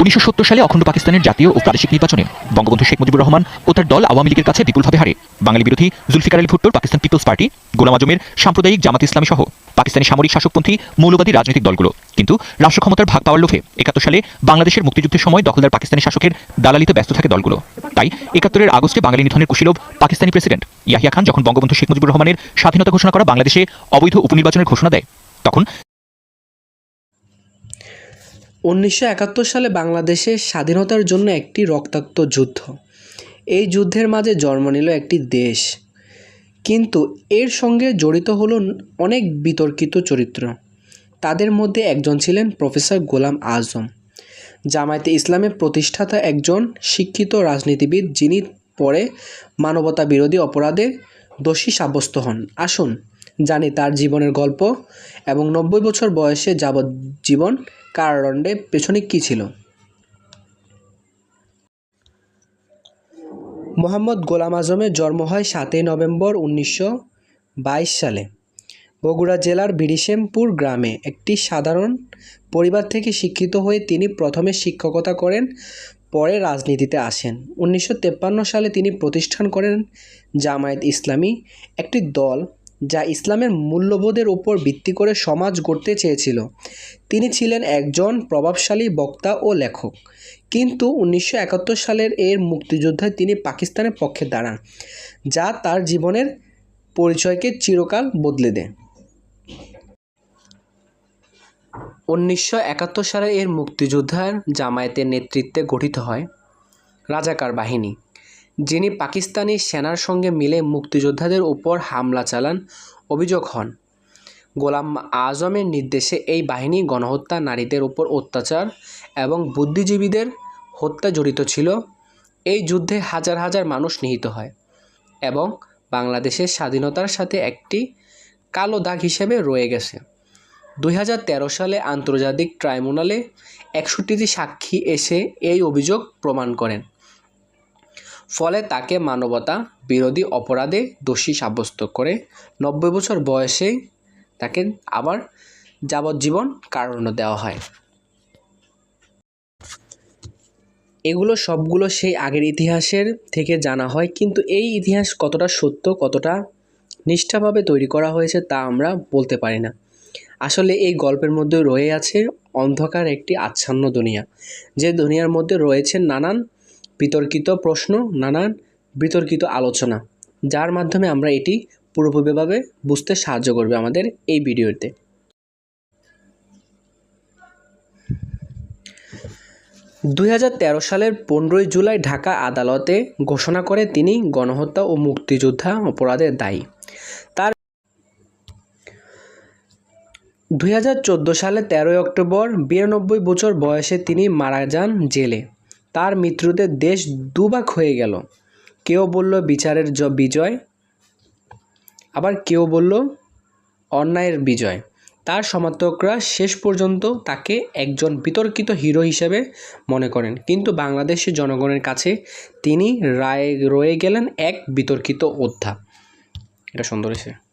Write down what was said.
উনিশশো সত্তর সালে অখণ্ড পাকিস্তানের জাতীয় ও প্রাদেশিক নির্বাচনে বঙ্গবন্ধু শেখ মুজিবুর রহমান ও তার দল আওয়ামী লীগের কাছে বিপুলভাবে হারে। বাঙালি বিরোধী জুলফিকার আলী ভুট্টোর পাকিস্তান পিপলস পার্টি, গোলাম আজমের, সাম্প্রদায়িক জামাত ইসলামী সহ পাকিস্তানি সামরিক শাসকপন্থী, মৌলবাদী রাজনৈতিক দলগুলো। কিন্তু রাষ্ট্র ক্ষমতার ভাগ পাওয়ার লোভে একাত্তর সালে বাংলাদেশের মুক্তিযুদ্ধের সময় দখলদার পাকিস্তানি শাসকের দালালিতে ব্যস্ত থাকে দলগুলো। তাই একাত্তরের আগস্টে বাঙালি নিধনের কুশীলভ পাকিস্তানি প্রেসিডেন্ট ইয়াহিয়া খান যখন বঙ্গবন্ধু শেখ মুজিবুর রহমানের স্বাধীনতা ঘোষণা করা বাংলাদেশে অবৈধ উপনির্বাচনের ঘোষণা দেয়, তখন উনিশশো একাত্তর সালে বাংলাদেশের স্বাধীনতার জন্য একটি রক্তাক্ত যুদ্ধ। এই যুদ্ধের মাঝে জন্ম নিল একটি দেশ। কিন্তু এর সঙ্গে জড়িত হলো অনেক বিতর্কিত চরিত্র। তাদের মধ্যে একজন ছিলেন প্রফেসর গোলাম আজম। জামায়াতে ইসলামের প্রতিষ্ঠাতা একজন শিক্ষিত রাজনীতিবিদ যিনি পরে মানবতা বিরোধী অপরাধে দোষী সাব্যস্ত হন। আসুন জানি তার জীবনের গল্প এবং নব্বই বছর বয়সে যাবজ্জীবন কারাদণ্ডে পেছনে কী ছিল? মোহাম্মদ গোলাম আজমের জন্ম হয় সাতই নভেম্বর উনিশশো বাইশ সালে। বগুড়া জেলার বিরিশেমপুর গ্রামে একটি সাধারণ পরিবার থেকে শিক্ষিত হয়ে তিনি প্রথমে শিক্ষকতা করেন, পরে রাজনীতিতে আসেন। উনিশশো সালে তিনি প্রতিষ্ঠান করেন জামায়াত ইসলামী, একটি দল যা ইসলামের মূল্যবোধের উপর ভিত্তি করে সমাজ গড়তে চেয়েছিল। তিনি ছিলেন একজন প্রভাবশালী বক্তা ও লেখক। কিন্তু উনিশশো একাত্তর সালের এর মুক্তিযোদ্ধায় তিনি পাকিস্তানের পক্ষে দাঁড়ান, যা তার জীবনের পরিচয়কে চিরকাল বদলে দেয়। উনিশশো একাত্তর সালে এর মুক্তিযোদ্ধার জামায়াতের নেতৃত্বে গঠিত হয় রাজাকার বাহিনী। যিনি পাকিস্তানি সেনার সঙ্গে মিলে মুক্তিযোদ্ধাদের উপর হামলা চালান, অভিযোগ হন। গোলাম আজমের নির্দেশে এই বাহিনী গণহত্যা নারীদের উপর অত্যাচার এবং বুদ্ধিজীবীদের হত্যা জড়িত ছিল। এই যুদ্ধে হাজার হাজার মানুষ নিহিত হয় এবং বাংলাদেশের স্বাধীনতার সাথে একটি কালো দাগ হিসেবে রয়ে গেছে। দু হাজার তেরো সালে আন্তর্জাতিক ট্রাইব্যুনালে একষট্টিটি সাক্ষী এসে এই অভিযোগ প্রমাণ করেন। ফলে তাকে মানবতা, বিরোধী অপরাধে দোষী সাব্যস্ত করে নব্বই বছর বয়সেই তাকে আবার যাবজ্জীবন কারণ দেওয়া হয়। এগুলো সবগুলো সেই আগের ইতিহাসের থেকে জানা হয়, কিন্তু এই ইতিহাস কতটা সত্য, কতটা নিষ্ঠাভাবে তৈরি করা হয়েছে তা আমরা বলতে পারি না। আসলে এই গল্পের মধ্যে রয়ে আছে অন্ধকার একটি আচ্ছন্ন দুনিয়া, যে দুনিয়ার মধ্যে রয়েছে নানান বিতর্কিত প্রশ্ন, নানান বিতর্কিত আলোচনা, যার মাধ্যমে আমরা এটি পুরোপুরিভাবে বুঝতে সাহায্য করবে আমাদের এই ভিডিওতে। দুই হাজার তেরো সালের পনেরোই জুলাই ঢাকা আদালতে ঘোষণা করে তিনি গণহত্যা ও মুক্তিযোদ্ধা অপরাধে দায়ী। তার দুই হাজার চোদ্দ সালে তেরোই অক্টোবর বিরানব্বই বছর বয়সে তিনি মারা যান জেলে। তার মৃত্যুতে দেশ দুভাগ হয়ে গেল। কেউ বলল বিচারের বিজয়, আবার কেউ বলল অন্যায়ের বিজয়। তার সমর্থকরা শেষ পর্যন্ত তাকে একজন বিতর্কিত হিরো হিসেবে মনে করেন। কিন্তু বাংলাদেশের জনগণের কাছে তিনি রায়, রয়ে গেলেন এক বিতর্কিত অধ্যা এটা সুন্দর হয়েছে।